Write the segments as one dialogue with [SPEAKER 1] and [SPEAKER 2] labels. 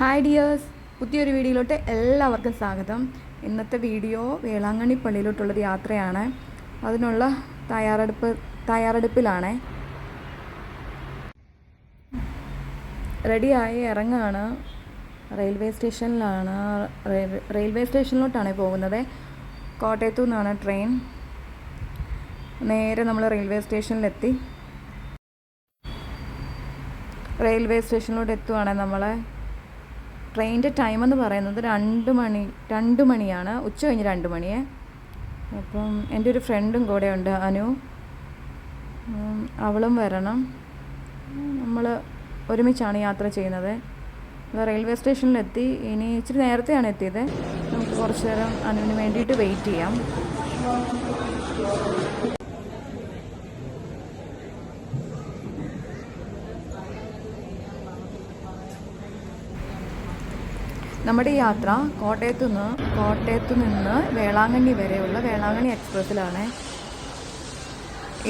[SPEAKER 1] Hi dears പുതിയൊരു വീഡിയോയിലോട്ട് എല്ലാവർക്കും സ്വാഗതം. ഇന്നത്തെ വീഡിയോ വേളാങ്കണ്ണി പള്ളിയിലോട്ടുള്ളൊരു യാത്രയാണ്. അതിനുള്ള തയ്യാറെടുപ്പ് തയ്യാറെടുപ്പിലാണ്. റെഡിയായി ഇറങ്ങുകയാണ് റെയിൽവേ സ്റ്റേഷനിലാണ് റെയിൽവേ സ്റ്റേഷനിലോട്ടാണ് പോകുന്നത്. കോട്ടയത്തു നിന്നാണ് ട്രെയിൻ. നേരെ നമ്മൾ റെയിൽവേ സ്റ്റേഷനിലെത്തി. റെയിൽവേ സ്റ്റേഷനിലോട്ട് എത്തുവാണ് നമ്മൾ ട്രെയിനിന്റെ ടൈം എന്ന് പറയുന്നത് രണ്ട് മണി രണ്ട് മണിയാണ്. ഉച്ച കഴിഞ്ഞ് രണ്ട് മണിയെ. അപ്പം എന്റെ ഒരു ഫ്രണ്ടും കൂടെ ഉണ്ട് അനു. അവളും വരണം. നമ്മൾ ഒരുമിച്ചാണ് യാത്ര ചെയ്യുന്നത്. റെയിൽവേ സ്റ്റേഷനിലെത്തി ഇനി ഇച്ചിരി നേരത്തെയാണ് എത്തിയത്. നമുക്ക് കുറച്ച് നേരം അനുവിന് വേണ്ടിയിട്ട് വെയിറ്റ് ചെയ്യാം. നമ്മുടെ യാത്ര കോട്ടയത്തു നിന്ന് കോട്ടയത്തു നിന്ന് വേളാങ്കണ്ണി വരെയുള്ള വേളാങ്കണ്ണി എക്സ്പ്രസ്സിലാണ്.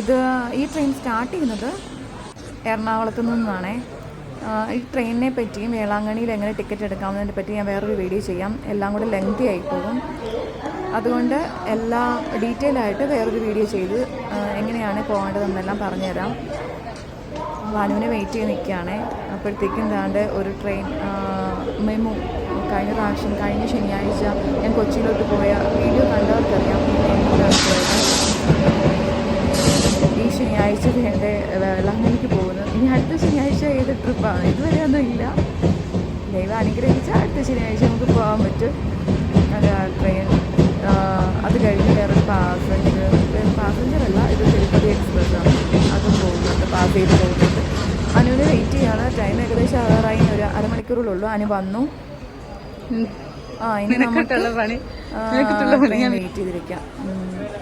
[SPEAKER 1] ഇത് ഈ ട്രെയിൻ സ്റ്റാർട്ട് ചെയ്യുന്നത് എറണാകുളത്തു നിന്നാണ്. ഈ ട്രെയിനിനെ പറ്റിയും വേളാങ്കണ്ണിയിൽ എങ്ങനെ ടിക്കറ്റ് എടുക്കാമെന്നതിനെ പറ്റി ഞാൻ വേറൊരു വീഡിയോ ചെയ്യാം. എല്ലാം കൂടെ ലെങ്തി ആയിപ്പോകും പോകും. അതുകൊണ്ട് എല്ലാ ഡീറ്റെയിൽ ആയിട്ട് വേറൊരു വീഡിയോ ചെയ്ത് എങ്ങനെയാണ് പോകേണ്ടതെന്നെല്ലാം പറഞ്ഞുതരാം. വാനുവിനെ വെയിറ്റ് ചെയ്ത് നിൽക്കുകയാണ്. അപ്പോഴത്തേക്കും ദാണ്ട് ഒരു ട്രെയിൻ മെമു കഴിഞ്ഞ പ്രാവശ്യം കഴിഞ്ഞ ശനിയാഴ്ച ഞാൻ കൊച്ചിയിലോട്ട് പോയ വീഡിയോ കണ്ടവർക്കറിയാം ഈ ശനിയാഴ്ച എന്റെ വെള്ളാങ്ങനിക്ക് പോകുന്നു. ഇനി അടുത്ത ശനിയാഴ്ച ഏത് ട്രിപ്പാണ് ഇതുവരെ ഒന്നും ഇല്ല. ദൈവം അനുഗ്രഹിച്ചാൽ അടുത്ത ശനിയാഴ്ച നമുക്ക് പോകാൻ പറ്റും. അത് ട്രെയിൻ അത് കഴിഞ്ഞ് വേറൊരു പാസഞ്ചർ പാസഞ്ചർ അല്ല ഇത് തിരുപ്പതി എക്സ്പ്രസ് ആണ്. അതും പോകുന്നുണ്ട് പാസ് ചെയ്ത് പോകുന്നുണ്ട്. അനുവിന് വെയിറ്റ് ചെയ്യാണ്. ടൈം ഏകദേശം ആറായി ഒരു അരമണിക്കൂറുള്ളൂ. അനു വന്നു.
[SPEAKER 2] പണി.
[SPEAKER 1] വെയിറ്റ് ചെയ്തിരിക്കാം.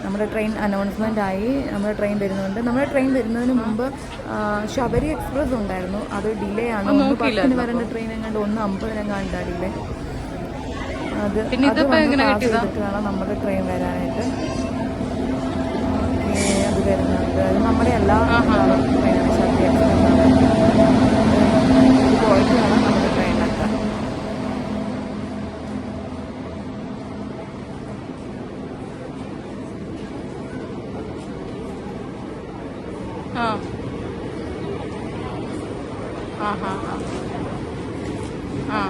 [SPEAKER 1] നമ്മുടെ ട്രെയിൻ അനൗൺസ്മെന്റ് ആയി നമ്മുടെ ട്രെയിൻ വരുന്നുണ്ട്. നമ്മുടെ ട്രെയിൻ വരുന്നതിന് മുമ്പ് ശബരി എക്സ്പ്രസ് ഉണ്ടായിരുന്നു. അത് ഡിലേ ആണ്. പത്തിന് വരേണ്ട ട്രെയിൻ എങ്ങാണ്ട് ഒന്ന് അമ്പതിനെങ്ങാണ്ട് ഡിലേ അത്
[SPEAKER 2] പിന്നെ
[SPEAKER 1] അത് വേണം നമ്മുടെ ട്രെയിൻ വരാനായിട്ട്. അത് വരുന്നുണ്ട്. അത് നമ്മുടെ എല്ലാ ട്രെയിനാണ് ശബരി എക്സ്പ്രസ് ആണ്. ഇത്
[SPEAKER 2] ആ ആ ഹാ ഹാ ആ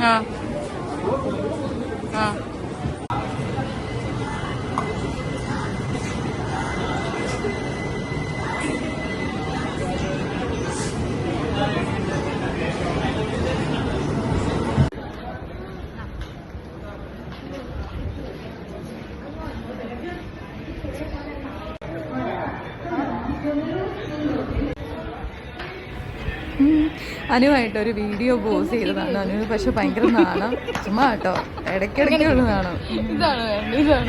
[SPEAKER 2] ആ
[SPEAKER 1] അനുവായിട്ട് ഒരു വീഡിയോ പോസ് ചെയ്തതാണ്. അനു പക്ഷെ ഭയങ്കര നാണം. ചുമ്മാ കേട്ടോ. ഇടയ്ക്കിടയ്ക്ക് ഉള്ള നാണം.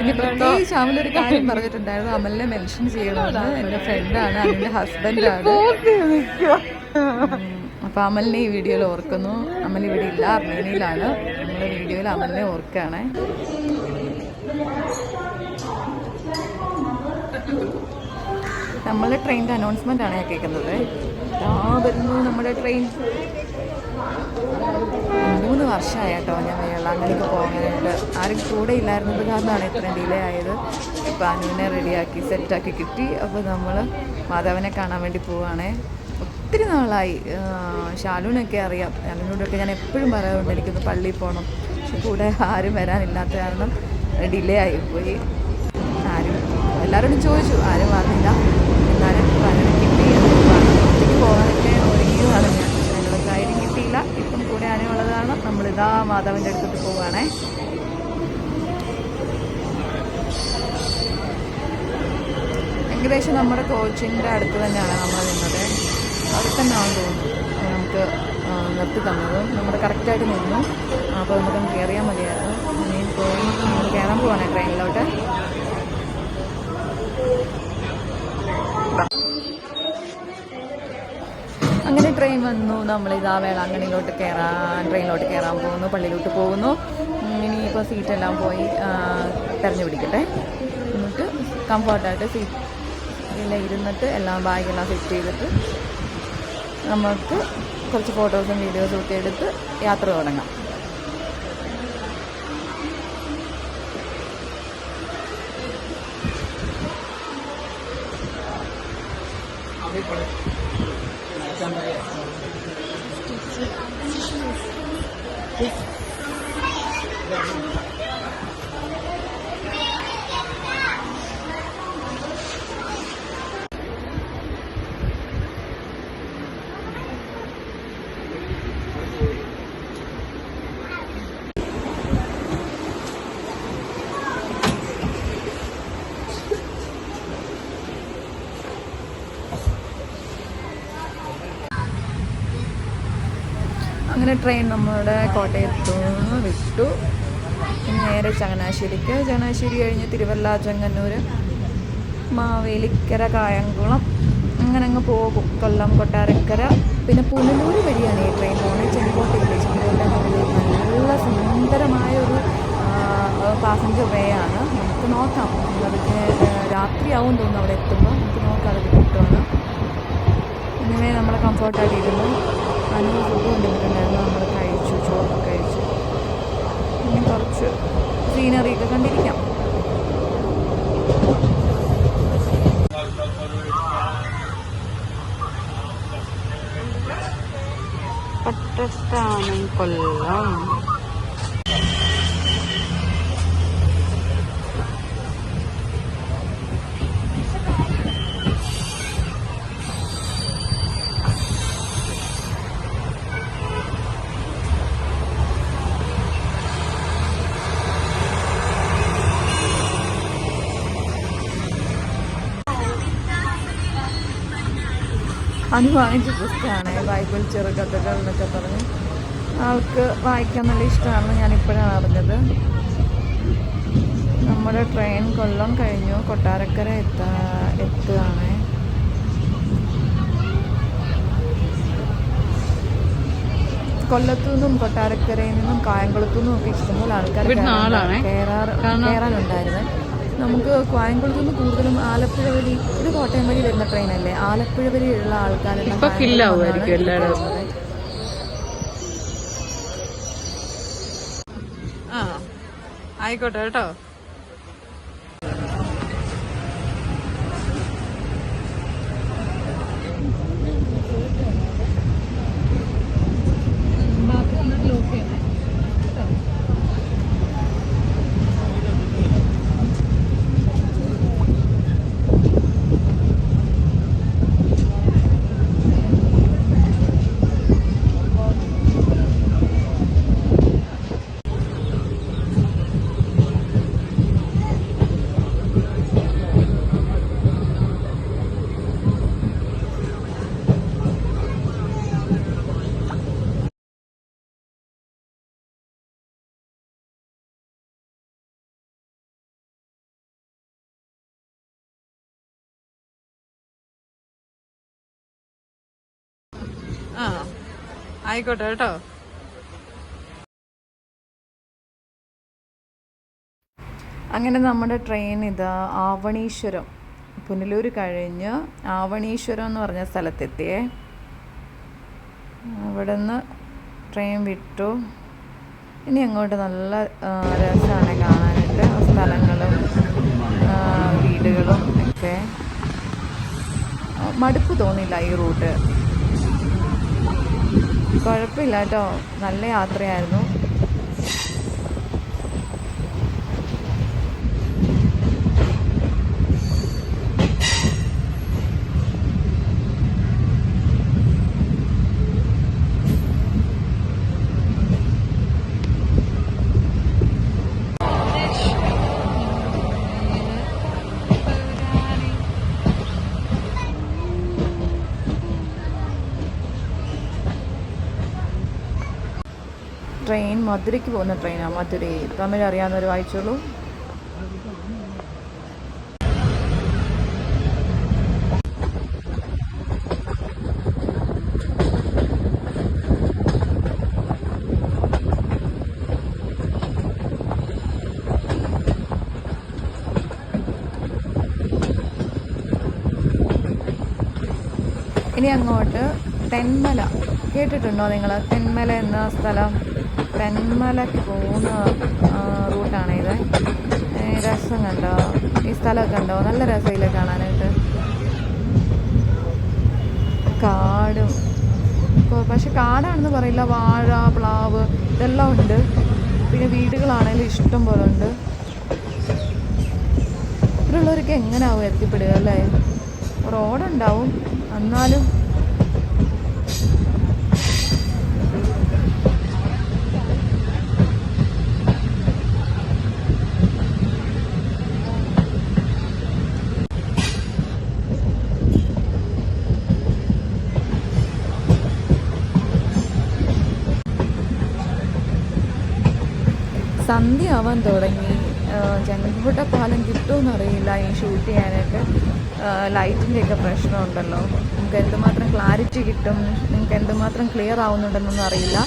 [SPEAKER 1] ഒരു പ്രത്യേകിച്ച് അമലൊരു കാര്യം പറഞ്ഞിട്ടുണ്ടായിരുന്നു. അമലിനെ മെൻഷൻ ചെയ്യണമെന്ന്. എന്റെ ഫ്രണ്ടാണ് അതിന്റെ ഹസ്ബൻഡാണ് അപ്പോൾ അമലിനെ ഈ വീഡിയോയിൽ ഓർക്കുന്നു. അമൽ ഇവിടെ ഇല്ല അർമേനിയിലാണ്. നമ്മുടെ വീഡിയോയിൽ അമലിനെ ഓർക്കുകയാണ്. നമ്മളെ ട്രെയിനിന്റെ അനൗൺസ്മെന്റ് ആണ് ഞാൻ കേൾക്കുന്നത്. ആ വരുന്നു നമ്മുടെ ട്രെയിൻ മൂന്ന് വർഷമായി കേട്ടോ ഞാൻ വേളാങ്കണ്ണിക്ക് പോകാനായിട്ട്. ആരും കൂടെ ഇല്ലായിരുന്നത് കാരണമാണ് ഇത്രയും ഡിലേ ആയത്. ഇപ്പോൾ അനുവിനെ റെഡിയാക്കി സെറ്റാക്കി കിട്ടി. അപ്പോൾ നമ്മൾ മാധവനെ കാണാൻ വേണ്ടി പോവുകയാണേ ഒത്തിരി നാളായി. ഷാലുവിനൊക്കെ അറിയാം. അനുവിനോടൊക്കെ ഞാൻ എപ്പോഴും പറയാറുണ്ട് എനിക്കൊന്ന് പള്ളിയിൽ പോകണം പക്ഷെ കൂടെ ആരും വരാനില്ലാത്ത കാരണം ഡിലേ ആയിപ്പോയി. ആരും എല്ലാവരോടും ചോദിച്ചു ആരും വന്നില്ല എന്നാലും പലരും കിട്ടി ഒറ്റയ്ക്ക് പോകാനൊക്കെ ഒരുങ്ങിയതാണ് ഞാൻ പക്ഷെ അതിനുള്ള ധൈര്യം കിട്ടിയില്ല ഇപ്പം കൂടെ ആരും ഉള്ളതാണ് നമ്മളിതാ മാതാവിന്റെ അടുത്തോട്ട് പോവുകയാണേ. ഏകദേശം നമ്മുടെ കോച്ചിന്റെ അടുത്ത് തന്നെയാണ് നമ്മൾ നിന്നത്. അവിടെ തന്നെയാണ് തോന്നുന്നു. നമുക്ക് നിർത്തി തന്നതും. നമ്മൾ കറക്റ്റായിട്ട് നിന്നു. അപ്പോൾ നമുക്കൊന്ന് കയറിയാൽ മതിയായിരുന്നു. ഇനിയും പോയി നമ്മൾ കയറാൻ പോവാണ് ട്രെയിനിലോട്ട് അങ്ങനെ ട്രെയിൻ വന്നു. നമ്മൾ ഇതാ വേളാങ്കണ്ണിയിലോട്ട് കയറാൻ ട്രെയിനിലോട്ട് കയറാൻ പോകുന്നു പള്ളിയിലോട്ട് പോകുന്നു. ഇനിയിപ്പോൾ സീറ്റെല്ലാം പോയി തിരഞ്ഞു പിടിക്കട്ടെ. എന്നിട്ട് കംഫർട്ടായിട്ട് സീറ്റ് എല്ലാം ഇരുന്നിട്ട് എല്ലാം ബാഗെല്ലാം സെറ്റ് ചെയ്തിട്ട് നമുക്ക് കുറച്ച് ഫോട്ടോസും വീഡിയോസും ഒക്കെ എടുത്ത് യാത്ര തുടങ്ങാം. അങ്ങനെ ട്രെയിൻ നമ്മുടെ കോട്ടയത്തു നിന്ന് വിട്ടു നേരെ ചങ്ങനാശ്ശേരിക്ക്. ചങ്ങനാശ്ശേരി കഴിഞ്ഞ് തിരുവല്ല ചെങ്ങന്നൂർ മാവേലിക്കര കായംകുളം. അങ്ങനെ അങ്ങ് പോകും. കൊല്ലം കൊട്ടാരക്കര. പിന്നെ പുനലൂർ വഴിയാണ് ഈ ട്രെയിൻ പോകുന്നത് ചെങ്കോട്ടയിലെ ചെങ്കോട്ട നല്ല സുന്ദരമായ ഒരു പാസഞ്ചർ വേ ആണ്. നമുക്ക് നോക്കാം. അതൊക്കെ രാത്രിയാവും തോന്നുന്നു അവിടെ എത്തുമ്പോൾ നമുക്ക് നോക്കാം അതൊക്കെ കിട്ടുമെന്ന് ഇങ്ങനെ നമ്മളെ കംഫർട്ടായിട്ട് അതിന് ഫുഡ് കൊണ്ടുവന്നിട്ടുണ്ടായിരുന്നു. നമ്മൾ കഴിച്ചു ചോറൊക്കെ കഴിച്ചു. പിന്നെ കുറച്ച് സീനറി ഒക്കെ കണ്ടിരിക്കാം.
[SPEAKER 2] പട്ടസ്ഥാനം കൊല്ലം
[SPEAKER 1] അനു വാങ്ങിച്ച പുസ്തകമാണ് ബൈബിൾ ചെറുകഥകൾ എന്നൊക്കെ പറഞ്ഞ്. ആൾക്ക് വായിക്കാൻ നല്ല ഇഷ്ടമാണെന്ന് ഞാനിപ്പോഴാണ് അറിഞ്ഞത്. നമ്മുടെ ട്രെയിൻ കൊല്ലം കഴിഞ്ഞു. കൊട്ടാരക്കര എത്താ എത്തുകയാണ് കൊല്ലത്തു നിന്നും കൊട്ടാരക്കരയിൽ നിന്നും കായംകുളത്തു നിന്നും ഒക്കെ ഇഷ്ടംപോലെ ആൾക്കാർ
[SPEAKER 2] ഇവിടുന്ന്
[SPEAKER 1] നമുക്ക് കായംകുളത്തു നിന്ന് കൂടുതലും ആലപ്പുഴ വഴി ഇത് കോട്ടയം വഴി വരുന്ന ട്രെയിനല്ലേ? ആലപ്പുഴ വഴിയുള്ള ആൾക്കാരെല്ലാം
[SPEAKER 2] ആയിക്കോട്ടെ fill ആ. ആയിക്കോട്ടെ കേട്ടോ.
[SPEAKER 1] അങ്ങനെ നമ്മുടെ ട്രെയിൻ ഇത് ആവണീശ്വരം. പുനലൂർ കഴിഞ്ഞ് ആവണീശ്വരം എന്ന് പറഞ്ഞ സ്ഥലത്തെത്തിയേ. അവിടെ നിന്ന് ട്രെയിൻ വിട്ടു. ഇനി അങ്ങോട്ട് നല്ല രസമാണ് കാണാനായിട്ട്. സ്ഥലങ്ങളും വീടുകളും ഒക്കെ. മടുപ്പ് തോന്നില്ല ഈ റൂട്ട്. കുഴപ്പമില്ല കേട്ടോ. നല്ല യാത്രയായിരുന്നു. ട്രെയിൻ മധുരയ്ക്ക് പോകുന്ന ട്രെയിനാണ് മധുരൈ തമിഴ് അറിയാവുന്നവർ വായിച്ചോളൂ. ഇനി അങ്ങോട്ട് തെന്മല. കേട്ടിട്ടുണ്ടോ നിങ്ങൾ തെന്മല എന്ന സ്ഥലം? തെന്മലക്ക് പോകുന്ന ഇത്. രസം കണ്ടോ? ഈ സ്ഥലമൊക്കെ ഉണ്ടോ നല്ല രസമില്ല കാണാനായിട്ട്. കാടും. പക്ഷെ കാടാണെന്ന് പറയില്ല. വാഴ പ്ലാവ് ഇതെല്ലാം ഉണ്ട്. പിന്നെ വീടുകളാണെങ്കിലും ഇഷ്ടം പോലെ ഉണ്ട്. ഇവിടെയുള്ളവരൊക്കെ എങ്ങനെയാവും എത്തിപ്പെടുക അല്ലേ? റോഡുണ്ടാവും. എന്നാലും സന്ധ്യ ആവാൻ തുടങ്ങി. ജനൽപുട്ട പാലം കിട്ടുമെന്ന് അറിയില്ല ഈ ഷൂട്ട് ചെയ്യാനായിട്ട് ലൈറ്റിന്റെ ഒക്കെ പ്രശ്നമുണ്ടല്ലോ. നമുക്ക് എന്തുമാത്രം ക്ലാരിറ്റി കിട്ടും? നിങ്ങൾക്ക് എന്തുമാത്രം ക്ലിയർ ആവുന്നുണ്ടെന്നൊന്നും അറിയില്ല.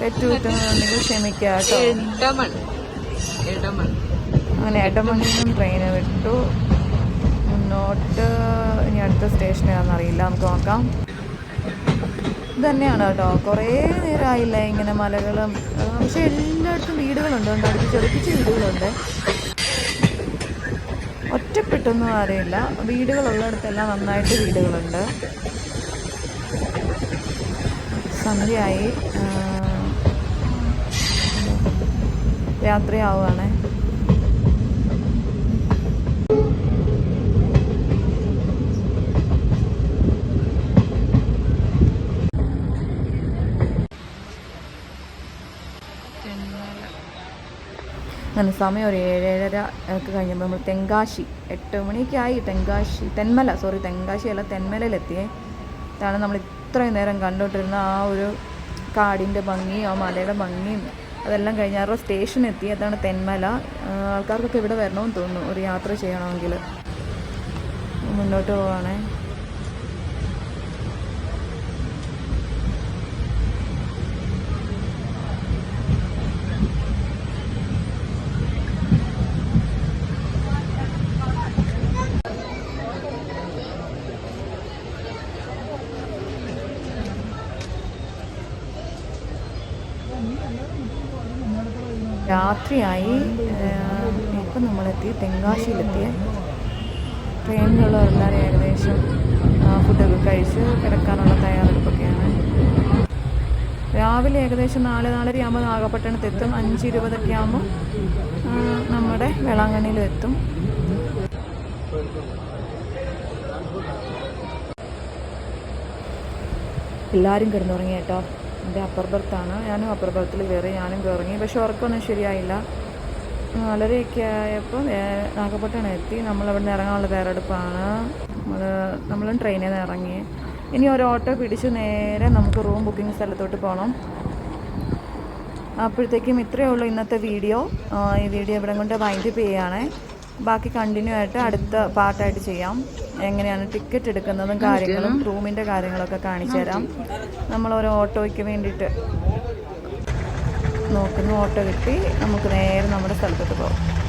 [SPEAKER 1] തെറ്റു കിട്ടുന്നുണ്ടെങ്കിൽ ക്ഷമിക്കുക അങ്ങനെ എടമണിൽ നിന്നും ട്രെയിന് വിട്ടു. മുന്നോട്ട് ഇനി അടുത്ത സ്റ്റേഷൻ ഏതാണെന്നറിയില്ല നമുക്ക് നോക്കാം. തന്നെയാണ് കേട്ടോ. കുറേ നേരമായില്ല ഇങ്ങനെ മലകളും പക്ഷെ എല്ലായിടത്തും വീടുകളുണ്ട്. ഉണ്ട് അടുപ്പിച്ച് വീടുകളുണ്ട്. ഒറ്റപ്പെട്ടൊന്നും അറിയില്ല വീടുകളുള്ളിടത്തെല്ലാം നന്നായിട്ട് വീടുകളുണ്ട്. സന്ധ്യയായി രാത്രിയാവുകയാണേ. അങ്ങനെ സമയം ഒരു ഏഴേഴര ഒക്കെ കഴിഞ്ഞപ്പോൾ നമ്മൾ തെങ്കാശി എട്ട് മണിയൊക്കെ ആയി തെങ്കാശി തെന്മല സോറി തെങ്കാശി അല്ല തെന്മലയിലെത്തിയേ. കാരണം നമ്മൾ ഇത്രയും നേരം കണ്ടുകൊണ്ടിരുന്ന ആ ഒരു കാടിന്റെ ഭംഗിയും ആ മലയുടെ ഭംഗിയും അതെല്ലാം കഴിഞ്ഞ് അവരുടെ സ്റ്റേഷൻ എത്തി അതാണ് തെന്മല. ആൾക്കാർക്കൊക്കെ ഇവിടെ വരണമെന്ന് തോന്നുന്നു. ഒരു യാത്ര ചെയ്യണമെങ്കിൽ. മുന്നോട്ട് പോവാണേ. രാത്രിയായി ഇപ്പം നമ്മളെത്തി തെങ്കാശിയിലെത്തിയ ട്രെയിനിലുള്ളവരെല്ലാവരും ഏകദേശം ഫുഡൊക്കെ കഴിച്ച് കിടക്കാനുള്ള തയ്യാറെടുപ്പൊക്കെയാണ്. രാവിലെ ഏകദേശം നാല് നാലര ആകുമ്പോൾ നാഗപട്ടണത്ത് എത്തും. അഞ്ച് ഇരുപതൊക്കെ ആകുമ്പോൾ നമ്മുടെ വേളാങ്കണ്ണിയിലും എത്തും. എല്ലാവരും കിടന്നുറങ്ങി കേട്ടോ എന്റെ അപ്പർ ബർത്താണ് ഞാനും അപ്പർ ബർത്തിൽ കയറി ഞാനും കയറങ്ങി. പക്ഷെ ഉറക്കമൊന്നും ശരിയായില്ല. നാലരയൊക്കെ ആയപ്പോൾ നേ- നാഗപട്ടണം എത്തി. നമ്മളവിടെ നിന്ന് ഇറങ്ങാനുള്ള തയ്യാറെടുപ്പാണ്. നമ്മൾ നമ്മളും ട്രെയിനിൽ നിന്ന് ഇറങ്ങി. ഇനി ഒരു ഓട്ടോ പിടിച്ച് നേരെ നമുക്ക് റൂം ബുക്കിംഗ് സ്ഥലത്തോട്ട് പോകണം അപ്പോഴത്തേക്കും ഇത്രയേ ഉള്ളൂ ഇന്നത്തെ വീഡിയോ ഈ വീഡിയോ ഇവിടെ കൊണ്ട് വൈൻഡപ്പ് ചെയ്യുകയാണ്. ബാക്കി കണ്ടിന്യൂ ആയിട്ട് അടുത്ത പാർട്ടായിട്ട് ചെയ്യാം. എങ്ങനെയാണ് ടിക്കറ്റ് എടുക്കുന്നതും കാര്യങ്ങളും റൂമിന്റെ കാര്യങ്ങളൊക്കെ കാണിച്ചു തരാം. നമ്മൾ ഒരു ഓട്ടോയ്ക്ക് വേണ്ടിയിട്ട് നോക്കുന്നു ഓട്ടോ കിട്ടി. നമുക്ക് നേരെ നമ്മുടെ സ്ഥലത്തോട്ട് പോകാം.